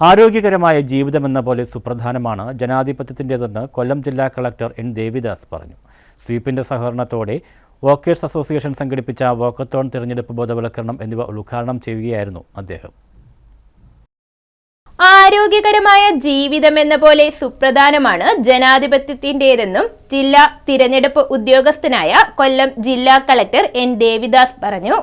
ആരോഗ്യകരമായ ജീവിതമെന്ന പോലെ സുപ്രധാനമാണ് ജനാധിപത്യത്തിന്റെതെന്ന് കൊല്ലം ജില്ലാ കളക്ടർ എൻ ദേവിദാസ് പറഞ്ഞു. സ്വീപ്പിന്റെ സഹകരണത്തോടെ വോക്കേഴ്സ് അസോസിയേഷൻ സംഘടിപ്പിച്ച വോക്കത്തോൺ തിരഞ്ഞെടുപ്പ് ബോധവൽക്കരണം എന്നിവ ഉദ്ഘാടനം ചെയ്യുകയായിരുന്നു അദ്ദേഹം. ആരോഗ്യകരമായ ജീവിതമെന്ന പോലെ സുപ്രധാനമാണ് ജനാധിപത്യത്തിന്റെതെന്നും ജില്ലാ തിരഞ്ഞെടുപ്പ് ഉദ്യോഗസ്ഥനായ കൊല്ലം ജില്ലാ കളക്ടർ എൻ ദേവിദാസ് പറഞ്ഞു.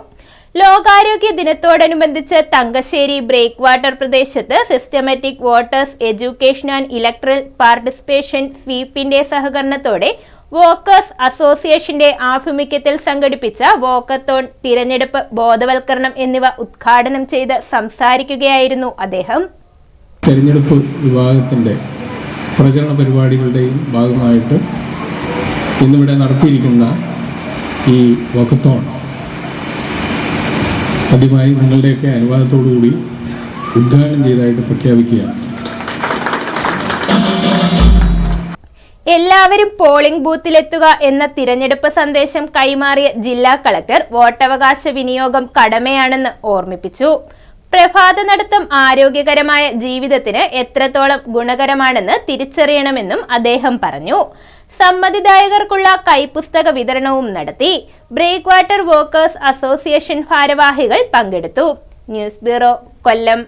ലോകാരോഗ്യ ദിനത്തോടനുബന്ധിച്ച് തങ്കശ്ശേരി ബ്രേക്ക് വാട്ടർ പ്രദേശത്ത് systematic voters education and electoral participation സ്വീപ്പിന്റെ സഹകരണത്തോടെ വോക്കേഴ്സ് അസോസിയേഷന്റെ ആഭിമുഖ്യത്തിൽ സംഘടിപ്പിച്ച വോക്കത്തോൺ തിരഞ്ഞെടുപ്പ് ബോധവൽക്കരണം എന്നിവ ഉദ്ഘാടനം ചെയ്ത് സംസാരിക്കുകയായിരുന്നു അദ്ദേഹം. തെരഞ്ഞെടുപ്പ് വിഭാഗത്തിന്റെ പ്രചരണ പരിപാടികളുടെയും ഭാഗമായിട്ട് ഇന്നിവിടെ നടത്തിയിരിക്കുന്ന ഈ വക്കത്തോൺ ആദ്യമായി നിങ്ങളുടെയൊക്കെ അനുവാദത്തോടുകൂടി ഉദ്ഘാടനം ചെയ്തതായിട്ട് പ്രഖ്യാപിക്കുക എല്ലാവരും പോളിംഗ് ബൂത്തിലെത്തുക എന്ന തിരഞ്ഞെടുപ്പ് സന്ദേശം കൈമാറിയ ജില്ലാ കളക്ടർ വോട്ടവകാശ വിനിയോഗം കടമയാണെന്ന് ഓർമ്മിപ്പിച്ചു. പ്രഭാത നടത്തം ആരോഗ്യകരമായ ജീവിതത്തിന് എത്രത്തോളം ഗുണകരമാണെന്ന് തിരിച്ചറിയണമെന്നും അദ്ദേഹം പറഞ്ഞു. സമ്മതിദായകർക്കുള്ള കൈപ്പുസ്തക വിതരണവും നടത്തി ബ്രേക്ക് വാട്ടർ വർക്കേഴ്സ് അസോസിയേഷൻ ഭാരവാഹികൾ പങ്കെടുത്തു. News bureau Kollam.